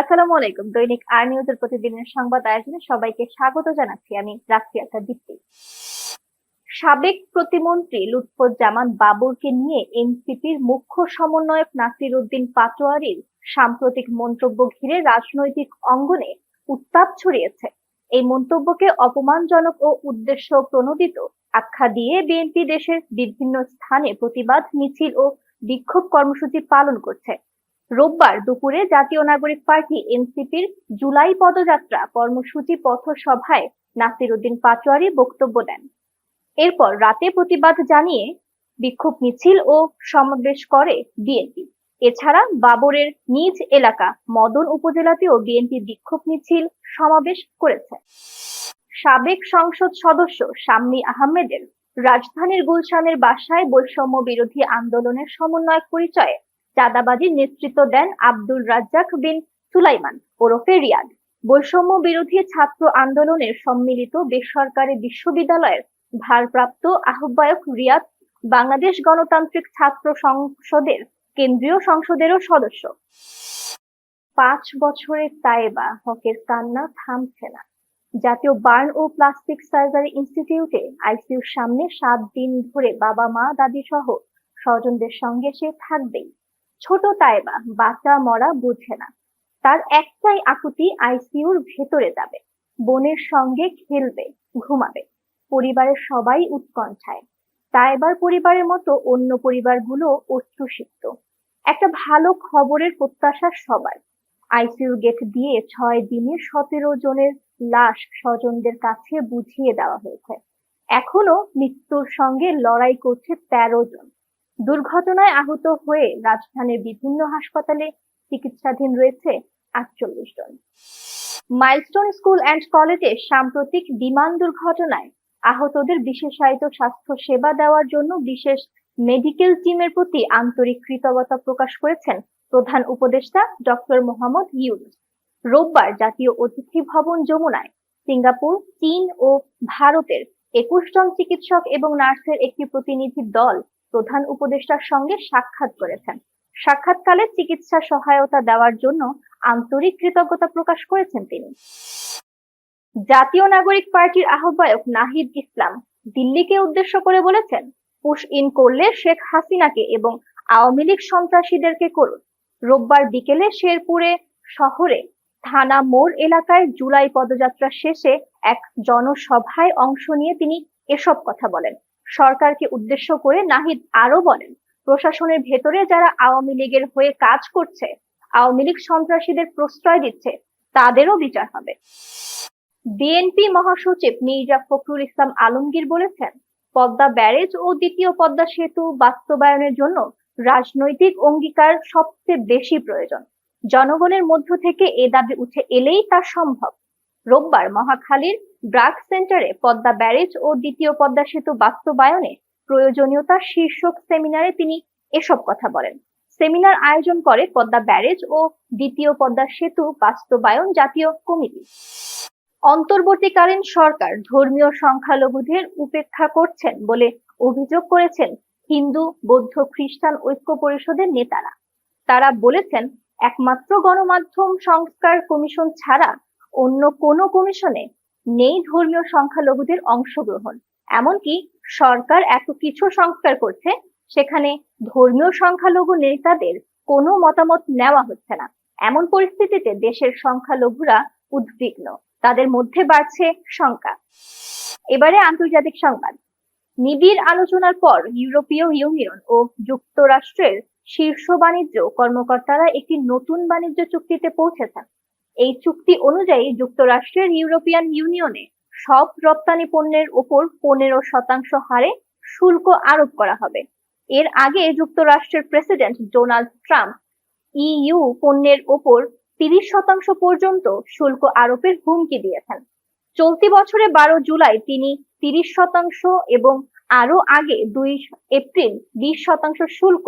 আসসালামু আলাইকুম। দৈনিক আর নিউজের প্রতিদিনের সংবাদ আয়োজনে সবাইকে স্বাগত জানাচ্ছি। আমি রাফিয়াতা দীপ্তি। সাবেক প্রতিমন্ত্রী লুৎফুজ্জামান বাবুরকে নিয়ে এনসিপির মুখ্য সমন্বয়ক নাসির উদ্দিন পাটোয়ারির সাম্প্রতিক মন্তব্য ঘিরে রাজনৈতিক অঙ্গনে উত্তাপ ছড়িয়েছে। এই মন্তব্যকে অপমানজনক ও উদ্দেশ্য প্রণোদিত আখ্যা দিয়ে বিএনপি দেশের বিভিন্ন স্থানে প্রতিবাদ, মিছিল ও বিক্ষোভ কর্মসূচি পালন করছে। রোববার দুপুরে জাতীয় নাগরিক পার্টি এনসিপির জুলাই পদযাত্রা কর্মসূচি পথসভায় নাসির উদ্দিন পাটোয়ারি বক্তব্য দেন। এরপর রাতে প্রতিবাদ জানিয়ে বিক্ষোভ মিছিল ও সমাবেশ করে বিএনপি। এছাড়া বাবরের নিজ এলাকা মদন উপজেলাতেও বিএনপি বিক্ষোভ মিছিল সমাবেশ করেছে। সাবেক সংসদ সদস্য শাম্মী আহমেদের রাজধানীর গুলশানের বাসায় বৈষম্য বিরোধী আন্দোলনের সমন্বয়ক পরিচয়ে চাঁদাবাজির নেতৃত্ব দেন আব্দুল রাজ্জাক বিন সুলাইমান ওরফে রিয়াদ। বৈষম্য বিরোধী ছাত্র আন্দোলনের সম্মিলিত বেসরকারি বিশ্ববিদ্যালয়ের ভারপ্রাপ্ত আহ্বায়ক রিয়াদ বাংলাদেশ গণতান্ত্রিক ছাত্র সংসদের কেন্দ্রীয় সংসদেরও সদস্য। পাঁচ বছরের তায়েবা হকের কান্না থামছে না। জাতীয় বার্ন ও প্লাস্টিক সার্জারি ইনস্টিটিউটে আইসিইউর সামনে সাত দিন ধরে বাবা মা দাদি সহ স্বজনদের সঙ্গে সে থাকবেই। ছোট তায়েবা বাঁচা মরা বুঝে না। তার একটাই আকুতি আইসিইউর ভেতরে যাবে। বোনের সঙ্গে খেলবে, ঘুমাবে। পরিবারের সবাই উৎকণ্ঠায়। তাইবার পরিবারের মতো অন্য পরিবারগুলো অশ্রুসিক্ত। একটা ভালো খবরের প্রত্যাশা সবার। আইসিইউ গেট দিয়ে ছয় দিনে সতেরো জনের লাশ স্বজনদের কাছে বুঝিয়ে দেওয়া হয়েছে। এখনও মৃত্যুর সঙ্গে লড়াই করছে তেরো জন। দুর্ঘটনায় আহত হয়ে রাজধানীর বিভিন্ন হাসপাতালে চিকিৎসাধীন রয়েছে আটচল্লিশ জন। মাইলস্টোন স্কুল অ্যান্ড কলেজে সাম্প্রতিক বিমান দুর্ঘটনায় আহতদের বিশেষায়িত স্বাস্থ্য সেবা দেওয়ার জন্য বিশেষ মেডিকেল টিমের প্রতি আন্তরিক কৃতজ্ঞতা প্রকাশ করেছেন প্রধান উপদেষ্টা ডক্টর মোহাম্মদ ইউনুস। রোববার জাতীয় অতিথি ভবন যমুনায় সিঙ্গাপুর, চীন ও ভারতের একুশ জন চিকিৎসক এবং নার্সের একটি প্রতিনিধি দল প্রধান উপদেষ্টার সঙ্গে সাক্ষাৎ করেছেন। সাক্ষাৎকালে চিকিৎসা সহায়তা দেওয়ার জন্য আন্তরিক কৃতজ্ঞতা প্রকাশ করেছেন তিনি। জাতীয় নাগরিক পার্টির আহ্বায়ক নাহিদ ইসলাম দিল্লিকে উদ্দেশ্য করে বলেছেন, পুশ ইন করলে শেখ হাসিনাকে এবং আওয়ামী লীগ সন্ত্রাসীদেরকে করুন। রোববার বিকেলে শেরপুরে শহরে থানা মোড় এলাকায় জুলাই পদযাত্রা শেষে এক জনসভায় অংশ নিয়ে তিনি এসব কথা বলেন। সরকারকে উদ্দেশ্য করে নাহিদ আরও বলেন, প্রশাসনের ভেতরে যারা আওয়ামী লীগের হয়ে কাজ করছে, আওয়ামী লীগ সন্ত্রাসীদের প্রশ্রয় দিচ্ছে, তাদেরও বিচার হবে। বিএনপি মহাসচিব মির্জা ফখরুল ইসলাম আলমগীর বলেছেন, পদ্মা ব্যারেজ ও দ্বিতীয় পদ্মা সেতু বাস্তবায়নের জন্য রাজনৈতিক অঙ্গীকার সবচেয়ে বেশি প্রয়োজন। জনগণের মধ্য থেকে এ দাবি উঠে এলেই তা সম্ভব। রোববার মহাখালীর ব্রাক সেন্টারে পদ্মা ব্যারেজ ও দ্বিতীয় পদ্মা সেতু বাস্তবায়নে প্রয়োজনীয়তা শীর্ষক সেমিনারে তিনি এসব কথা বলেন। সেমিনার আয়োজন করে পদ্মা ব্যারেজ ও দ্বিতীয় পদ্মা সেতু বাস্তবায়ন জাতীয় কমিটি। অন্তর্বর্তীকালীন সরকার ধর্মীয় সংখ্যালঘুদের উপেক্ষা করছেন বলে অভিযোগ করেছেন হিন্দু, বৌদ্ধ, খ্রিস্টান ঐক্য পরিষদের নেতারা। তারা বলেছেন, একমাত্র গণমাধ্যম সংস্কার কমিশন ছাড়া অন্য কোনো কমিশনে নেই ধর্মীয় সংখ্যালঘুদের অংশগ্রহণ। এমনকি সরকার এত কিছু সংস্কার করছে, সেখানে ধর্মীয় সংখ্যালঘু নেতাদের কোনো মতামত নেওয়া হচ্ছে না। এমন পরিস্থিতিতে দেশের সংখ্যালঘুরা উদ্বিগ্ন। তাদের মধ্যে বাড়ছে শঙ্কা। এবারে আন্তর্জাতিক সংবাদ। নিবিড় আলোচনার পর ইউরোপীয় ইউনিয়ন ও যুক্তরাষ্ট্রের শীর্ষ বাণিজ্য কর্মকর্তারা একটি নতুন বাণিজ্য চুক্তিতে পৌঁছেছেন। এই চুক্তি অনুযায়ী যুক্তরাষ্ট্রের ইউরোপিয়ান ইউনিয়নে সব রপ্তানি পণ্যের ওপর পনেরো শতাংশ হারে শুল্ক আরোপ করা হবে। এর আগে যুক্তরাষ্ট্রের প্রেসিডেন্ট ডোনাল্ড ট্রাম্প ইইউ পণ্যের ওপর তিরিশ শতাংশ পর্যন্ত শুল্ক আরোপের হুমকি দিয়েছেন। চলতি বছরে বারো জুলাই তিনি তিরিশ শতাংশ এবং আরও আগে দুই এপ্রিল বিশ শতাংশ শুল্ক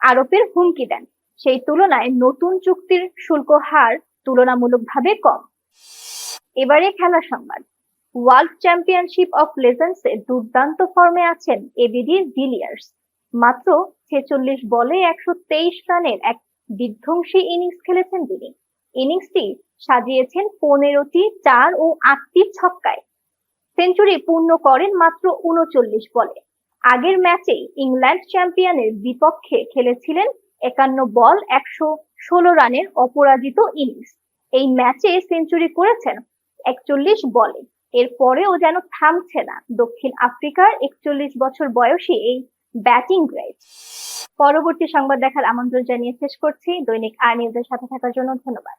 আরোপের হুমকি দেন। সেই তুলনায় নতুন চুক্তির শুল্ক হার তুলনামূলকভাবে কম। এবারে খেলা সংবাদ। ওয়ার্ল্ড চ্যাম্পিয়নশিপ অফ লেজেন্ডসে দুর্দান্ত ফর্মে আছেন এবিডি ডিলিয়ার্স। মাত্র ছেচল্লিশ বলে একশো তেইশ রানের এক বিধ্বংসী ইনিংস খেলেছেন তিনি। ইনিংসটি সাজিয়েছেন পনেরোটি চার ও আটটি ছক্কায়। সেঞ্চুরি পূর্ণ করেন মাত্র উনচল্লিশ বলে। আগের ম্যাচে ইংল্যান্ড চ্যাম্পিয়নের বিপক্ষে খেলেছিলেন একান্ন বল, একশো ষোলো রানের অপরাজিত ইনিংস। এই ম্যাচে সেঞ্চুরি করেছেন একচল্লিশ বলে। এরপরেও যেন থামছে না দক্ষিণ আফ্রিকার একচল্লিশ বছর বয়সী এই ব্যাটিং গ্রেড পরবর্তী সংবাদ দেখার আমন্ত্রণ জানিয়ে শেষ করছি। দৈনিক আর নিউজের সাথে থাকার জন্য ধন্যবাদ।